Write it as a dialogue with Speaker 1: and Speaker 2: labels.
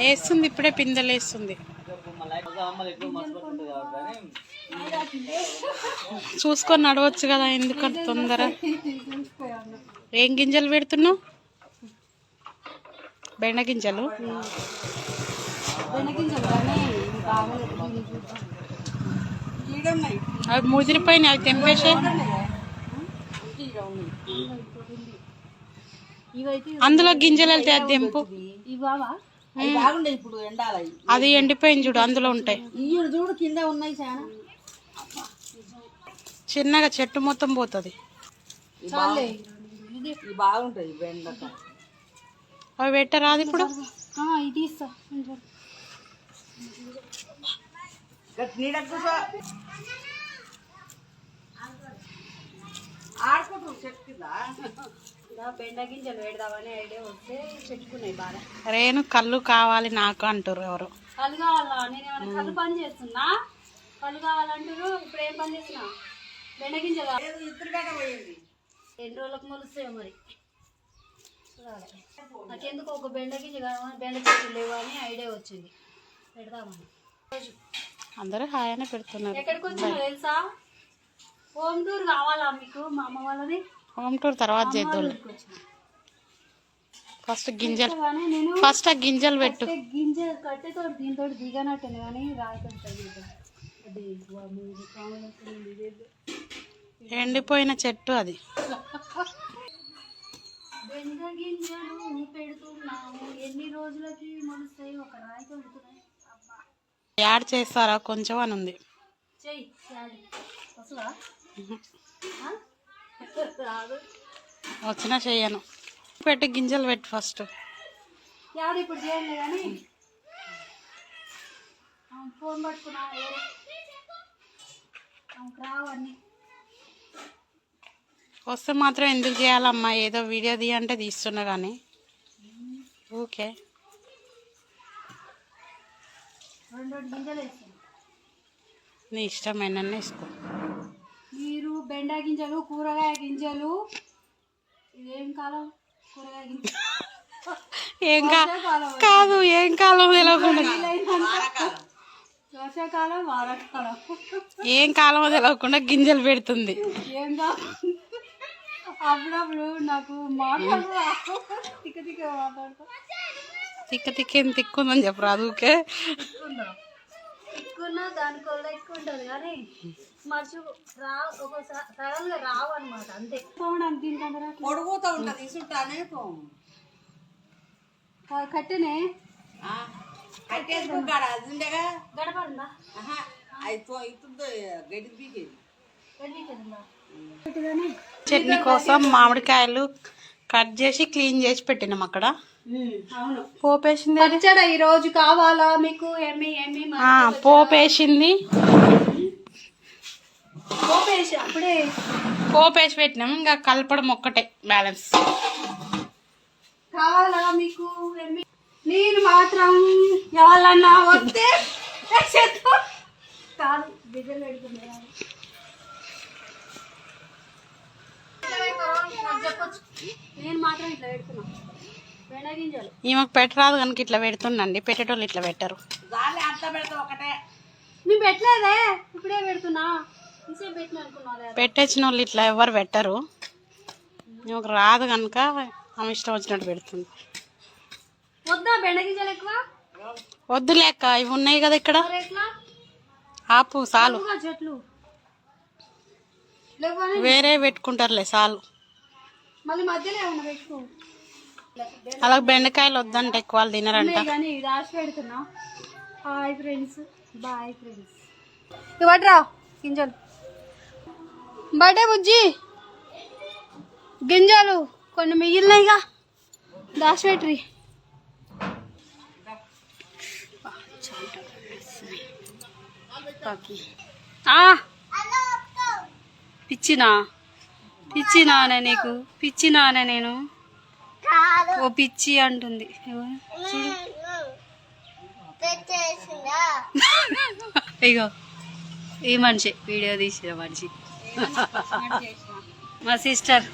Speaker 1: వేస్తుంది ఇప్పుడే పిందెలు వేస్తుంది. చూసుకొని నడవచ్చు కదా ఎందుకంత తొందర? ఏం గింజలు పెడుతున్నావు? బెండ గింజలు? అవి ముదిరిపోయినాయి అవి తెంపేసే. అందులో గింజలు వెళ్తే అది తెంపు.
Speaker 2: అవి బాగుండే ఇప్పుడు ఎండాలి
Speaker 1: అది ఎండిపోయింది చూడు అందులో ఉంటాయి.
Speaker 2: చూడు కింద ఉన్నాయి చాలా
Speaker 1: చిన్నగా చెట్టు మొత్తం పోతుంది.
Speaker 2: బాగుంటాయి
Speaker 1: అవి పెట్టరాదు ఇప్పుడు?
Speaker 2: ఇది ఇస్తా. చెట్టు కింద.
Speaker 3: బెండ గింజలు పెడదామని ఐడియా వస్తే చెట్టుకున్నాయి బాగా.
Speaker 1: రేణు కళ్ళు కావాలి నాకు అంటారు ఎవరు?
Speaker 3: కళ్ళు కావాలా? నేను ఏమైనా కళ్ళు పని చేస్తున్నా? కళ్ళు కావాలంటారు ఇప్పుడు ఏం పని చేస్తున్నా? బెండ గింజలు కావాలి.
Speaker 2: ఇద్దరు బెండ పోయింది.
Speaker 3: ఎన్ని రోజులకు మొలుస్తాయో మరి. నాకెందుకు ఒక బెండ గింజ కావాలి బెండ చెట్లు లేవు అని ఐడియా వచ్చింది. పెడదామని.
Speaker 1: అందరూ హాయ్ అనే పెడుతున్నారు.
Speaker 3: ఎక్కడికి వచ్చినా తెలుసా? హోమ్ టూర్ కావాలా మీకు మా అమ్మ వాళ్ళది
Speaker 1: హోమ్ టూర్ తర్వాత చేద్దాం. ఫస్ట్ గింజలు. ఫస్ట్ ఆ గింజలు పెట్టు.
Speaker 3: కట్టె గింజ కట్టెతో దీంతో దిగనట్టుంది కానీ.
Speaker 1: ఎండిపోయిన చెట్టు అది.
Speaker 3: బెండ గింజలు పెడుతున్నాము. ఎన్ని రోజులకి మొలుస్తాయి ఒక రాయి పెడుతున్నాయి. అబ్బా.
Speaker 1: యాడ్ చేస్తారా? కొంచెం అని ఉంది.
Speaker 3: చెయ్యి యాడి.
Speaker 1: వచ్చినా చెయ్యను. పెట్టి గింజలు పెట్టు ఫస్ట్.
Speaker 3: ఇప్పుడు చేయండి కానీ. ఫోన్ పట్టుకున్నా
Speaker 1: వస్తే మాత్రం ఎందుకు చేయాలమ్మా? ఏదో వీడియో తీ అంటే తీస్తున్నా కానీ. ఓకే. నీ ఇష్టమైన వేసుకో.
Speaker 3: బెండ గింజలు కూరగాయ గింజలు. ఇదేం కాలం? కూరగాయ గింజలు
Speaker 1: ఏం కాదు ఏం కాలం తెలియకుండా
Speaker 3: వర్షాకాలం వారాకాలం
Speaker 1: ఏం కాలం తెలియకుండా గింజలు పెడుతుంది.
Speaker 3: ఏం అప్పుడప్పుడు నాకు మాట్లాడు తిక్క తిక్క మాట్లాడుతా.
Speaker 1: తిక్క తిక్కేం తిక్కుందని చెప్పరు అదుకే.
Speaker 3: ఎక్కువ దానికి వల్ల ఎక్కువ ఉంటుంది కానీ మర్చి రా సడన్గా రావు అనమాట అంతే.
Speaker 2: పొడుగుతూ ఉంటుంది ఇసుంటానే
Speaker 3: క- కట్టెనే.
Speaker 2: కట్టేసుకుంటాడు అది ఉండగా
Speaker 3: గడపడుందా
Speaker 2: గడ్డి పీకేది
Speaker 3: గట్టిగానే
Speaker 1: చట్నీ కోసం మామిడికాయలు కట్ చేసి క్లీన్ చేసి పెట్టినాం అక్కడ.
Speaker 3: అవును.
Speaker 1: పోపేసింది
Speaker 3: ఈ రోజు కావాలా మీకు? ఏమి ఏమి?
Speaker 1: ఆ, పోపేసింది.
Speaker 3: పోపేసి అప్పుడే
Speaker 1: పోపేసి పెట్టినాం. ఇంకా కలపడం ఒక్కటే బ్యాలెన్స్.
Speaker 3: కావాలా మీకు? నేను మాత్రం ఎవరన్నా వస్తే కాదు బిడ్డలు పెడుతున్నారు చెప్పొచ్చు నేను మాత్రం ఇట్లా పెడుతున్నా. బెండగింజలు
Speaker 1: ఈమెకు పెట్టరాదు కనుక ఇట్లా పెడుతుండండి పెట్టేటోళ్ళు ఇట్లా పెట్టరు.
Speaker 2: అంతా పెడతా ఒకటే.
Speaker 3: నేను పెట్టలేదే ఇప్పుడే పెడుతున్నా.
Speaker 1: పెట్టేసిన వాళ్ళు ఇట్లా ఎవరు పెట్టరు. ఈమెకు రాదు కనుక ఆమె ఇష్టం వచ్చినట్టు పెడుతుంది.
Speaker 3: వద్దా బెండగింజలు ఎక్కువ?
Speaker 1: వద్దు లేక ఇవి ఉన్నాయి కదా ఇక్కడ. ఆపు చాలు
Speaker 3: చెట్లు.
Speaker 1: వేరే పెట్టుకుంటారులే చాలు
Speaker 3: మళ్ళీ మధ్యలో ఏమన్నా పెట్టుకో.
Speaker 1: అలా బెండకాయలు వద్దంటే ఎక్కువ వాళ్ళు తినరంట.
Speaker 3: ఉన్నాయి కానీ ఇది ఆశ పెడుతున్నా. హాయ్ ఫ్రెండ్స్ బాయ్ ఫ్రెండ్స్ ఇవ్వట్రా గింజలు. బర్త్డే బుజ్జి. గింజలు కొన్ని మిగిలినాయిగా దాచిపెట్రి ఆ. పిచ్చినా. పిచ్చినానే నీకు. పిచ్చినానే నేను. ఓ పిచ్చి అంటుంది? చూడు. ఇగో. ఈ మనిషి వీడియో తీసిన మనిషి. మా సిస్టర్.